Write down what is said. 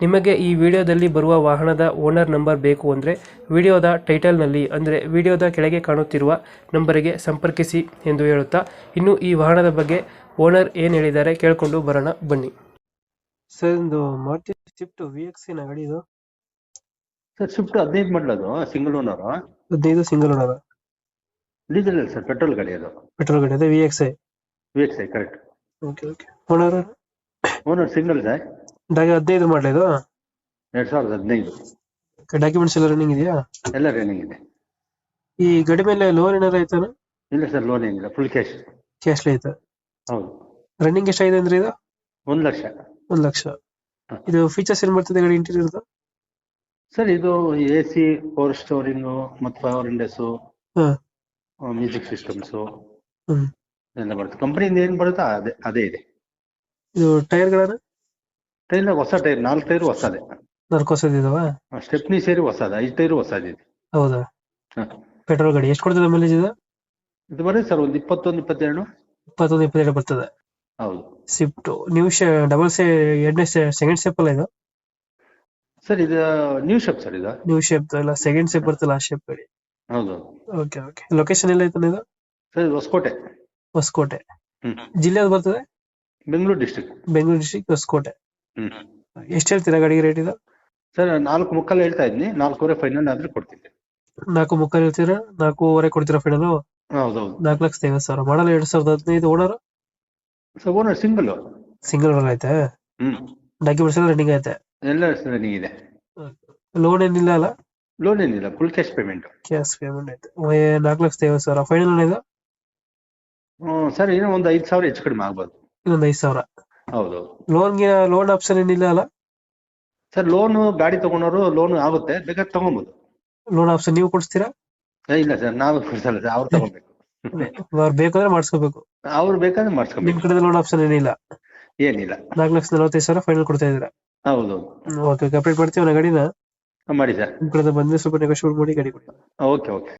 ನಿಮಗೆ ಈ ವಿಡಿಯೋದಲ್ಲಿ ಬರುವ ವಾಹನದ ಓನರ್ ನಂಬರ್ ಬೇಕು ಅಂದರೆ ವಿಡಿಯೋದ ಟೈಟಲ್ನಲ್ಲಿ ಅಂದರೆ ವಿಡಿಯೋದ ಕೆಳಗೆ ಕಾಣುತ್ತಿರುವ ನಂಬರಿಗೆ ಸಂಪರ್ಕಿಸಿ ಎಂದು ಹೇಳುತ್ತಾ ಇನ್ನು ಈ ವಾಹನದ ಬಗ್ಗೆ ಓನರ್ ಏನು ಹೇಳಿದ್ದಾರೆ ಕೇಳಿಕೊಂಡು ಬರೋಣ ಬನ್ನಿ. ಸರ್ ಒಂದು ಮಾರುತಿ ಸ್ವಿಫ್ಟ್ ವಿ ಎಕ್ಸ್ ಏನ ಗಾಡಿ ಇದು? ಸರ್ ಸ್ವಿಫ್ಟ್ ಹದಿನೈದು ಮಾಡಲದು ಸಿಂಗಲ್ ಓನರ್ ಹದಿನೈದು ಸಿಂಗಲ್ ಓನರ್ ಡೀಸೆಲ್ ಇಲ್ಲ ಸರ್ ಪೆಟ್ರೋಲ್ ಗಾಡಿ ಅದು. ಪೆಟ್ರೋಲ್ ಗಾಡಿ ಅದೇ V X I V X I correct okay okay owner owner single sir. ಹದಿನೈದು ಮಾಡಲ ಇದು? ಎರಡ್ ಸಾವಿರದ ಹದಿನೈದು. ಡಾಕ್ಯುಮೆಂಟ್ಸ್ ಎಲ್ಲ ರನ್ನಿಂಗ್ ಇದೆಯಾ? ಎಲ್ಲ ರನ್ನಿಂಗ್ ಇದೆ. ಈ ಗಡಿ ಮೇಲೆ ಲೋನ್ ಏನಾದ್ರು ಆಯ್ತಾನ? ಇಲ್ಲ ಸರ್ ಲೋನ್ ಏನಿಲ್ಲ ಫುಲ್ ಕ್ಯಾಶ್ ಕ್ಯಾಶ್ ಐತ. ಹೌದು. ರನ್ನಿಂಗ್ ಎಷ್ಟಾಗಿದೆ ಅಂದ್ರೆ ಇದು? ಒಂದ್ ಲಕ್ಷ. ಒಂದ್ ಲಕ್ಷ. ಇದು ಫೀಚರ್ಸ್ ಏನ್ ಬರ್ತದೆ ಗಾಡಿ ಇಂಟೀರಿಯರ್ ಸರ್ ಇದು ಎ ಸಿ ಪವರ್ ಸ್ಟೋರಿಂಗು ಮತ್ತು ಪವರ್ ಇಂಡಸ್ಸು ಹಾ. Music systems hmm. ಎಲ್ಲ ಬರುತ್ತೆ. ಕಂಪನಿಯಿಂದ ಏನ್ ಬರುತ್ತೋ ಅದೇ ಅದೇ ಇದೆ. ಇದು ಟೈರ್ಗಳನ್ನ ಟೈರ್ ಹೊಸ ಟೈರ್ ನಾಲ್ಕು ಟೈರ್ ಹೊಸದೇ ನಾಲ್ಕು ಹೊಸದಿದಾವ ಸ್ಟೆಪ್ನಿ ಸೇರಿ ಹೊಸದ ಐದು ಟೈರ್ ಹೊಸದಿದೆ ಹೌದಾ? ಹ. ಪೆಟ್ರೋಲ್ ಗಾಡಿ ಎಷ್ಟು ಕೊಡ್ತದೆ ಮೈಲೇಜ್ ಇದು? ಇದು ಬರೀ ಸರ್ ಒಂದು ಇಪ್ಪತ್ತೊಂದು ಇಪ್ಪತ್ತೆರಡು. ಇಪ್ಪತ್ತೊಂದು ಇಪ್ಪತ್ತೆರಡು ಬರ್ತದೆ. ಹೌದು. ಸ್ವಿಫ್ಟ್ ನೀವು ಡಬಲ್ ಸೇ ಎರಡನೇ ಸೆಕೆಂಡ್ ಸ್ಟೆಪ್ ಅಲ್ಲ ಇದು? ಸರ್ ಇದು ನ್ಯೂ ಶಾಪ್ ಸರ್ ಇದು. ನ್ಯೂ ಶೇಪ್ ಇಲ್ಲ ಸೆಕೆಂಡ್ ಸ್ಟೆಪ್ ಬರ್ತಲ್ಲ ಆ ಶೇಪ್ ಗಾಡಿ. ಹೌದು. ಓಕೆ ಓಕೆ ಲೊಕೇಶನ್ ಎಲ್ಲ ಐತನ ಇದು? ಸರ್ ಇದು ಹೊಸಕೋಟೆ. ಹೊಸಕೋಟೆ. ಹ್ಮ್. ಜಿಲ್ಲೆ ಯಾವ್ದು ಬರ್ತದೆ? Bengaluru district Bengaluru district Hosakote. ಎಷ್ಟು ಹೇಳ್ತೀರಾ ಗಾಡಿಗೆ ರೇಟ್ ಇದು? ಸರ್ ನಾಲ್ಕು ಮುಕ್ಕಲ್ ಹೇಳ್ತಾ ಇದ್ನಿ. ನಾಲ್ಕೂವರೆ ಫೈನಲ್ ಆದ್ರೆ ಕೊಡ್ತೀನಿ. ನಾಲ್ಕು ಮುಕ್ಕಲ್ ಹೇಳ್ತೀರಾ? ನಾಲ್ಕೂವರೆ ಕೊಡ್ತೀರಾ ಫೈನಲ್ ಹೌದೌದು. ನಾಲ್ಕು ಲಕ್ಷದ ಐವತ್ತು ಸಾವಿರ. ಮಾಡಲ್ ಎರಡ್ ಸಾವಿರದ ಹದಿನೈದು owner? Sir owner single single owner ಐತೆ ಹ್ಮ್. ಡಾಕ್ಯುಮೆಂಟ್ಸ್ ಎಲ್ಲ ರನ್ನಿಂಗ್ ಐತೆ ಎಲ್ಲ ರನ್ನಿಂಗ್ ಇದೆ. ಲೋನ್ ಏನಿಲ್ಲ ಅಲ್ಲ? ಲೋನ್ ಏನಿಲ್ಲ full cash payment cash payment ಐತೆ ನಾಲ್ಕು ಲಕ್ಷದ ಐವತ್ತು ಸಾವಿರ. ಫೈನಲ್ ಇದು ಸರ್ ಏನೋ ಒಂದು ಐದು ಸಾವಿರ ಹೆಚ್ಚು ಕಡಿಮೆ ಆಗ್ಬೋದು. ಇನ್ನೊಂದು ಐದು ಸಾವಿರ. ಹೌದೌದು ಲೋನ್ಗೆ ಲೋನ್ ಆಪ್ಷನ್ ಏನಿಲ್ಲ ಅಲ್ಲ? ಸರ್ ಲೋನ್ ಗಾಡಿ ತಗೊಂಡವರು ಲೋನ್ ಆಗುತ್ತೆ ಬೇಕಾದ್ರೆ ತಗೊಬೋದು. ಲೋನ್ ಆಪ್ಷನ್ ನೀವು ಕೊಡಿಸ್ತೀರಾ? ಏ, ಇಲ್ಲ ಸರ್ ನಾವು ಕೊಡ್ಸಲ್ಲ ಸರ್ ಅವ್ರು ತಗೋಬೇಕು. ಅವ್ರು ಬೇಕಾದ್ರೆ ಮಾಡಿಸ್ಕೋಬೇಕು. ಅವ್ರು ಬೇಕಾದ್ರೆ ನಿಮ್ ಮಾಡಿಸ್ಕೊಬೇಕು ಕಡೆ ಲೋನ್ ಆಪ್ಷನ್ ಏನಿಲ್ಲ? ಏನಿಲ್ಲ. ನಾಲ್ಕು ಲಕ್ಷದ ನಲವತ್ತೈದು ಸಾವಿರ ಫೈನಲ್ ಕೊಡ್ತಾ ಇದ್ದೀರಾ? ಹೌದು. ಓಕೆ ಓಕೆ ಅಪ್ಡೇಟ್ ಮಾಡ್ತೀವಿ ನಾ ಗಾಡಿನ? ಮಾಡಿ ಸರ್. ನಿಮ್ ಕಡೆ ಬಂದ್ರೆ ಸ್ವಲ್ಪ ನೆಗೋಷಿಯೇಟ್ ಮಾಡಿ ಗಾಡಿ ಕೊಡಿ. Okay okay.